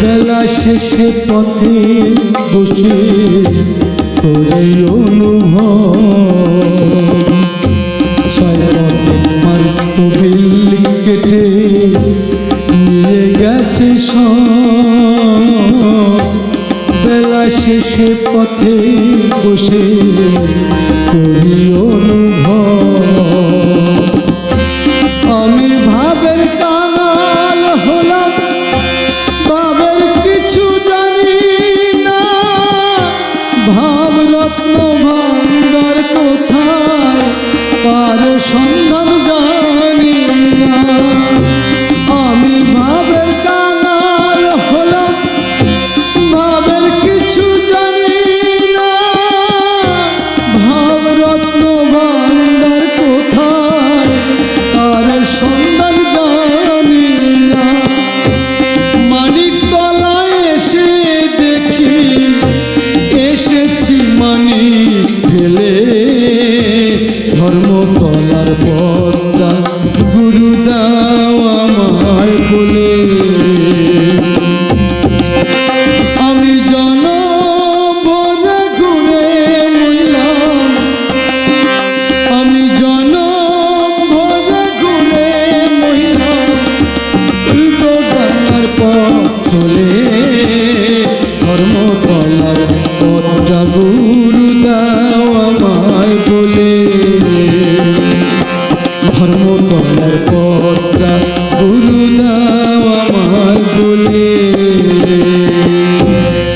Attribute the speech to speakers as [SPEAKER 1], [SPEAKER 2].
[SPEAKER 1] বেলা শেষে পথে বসে করে অনুভব। ছয় পথে কেটে নিয়ে গেছে বেলা শেষে পথে বসে করি Thank you.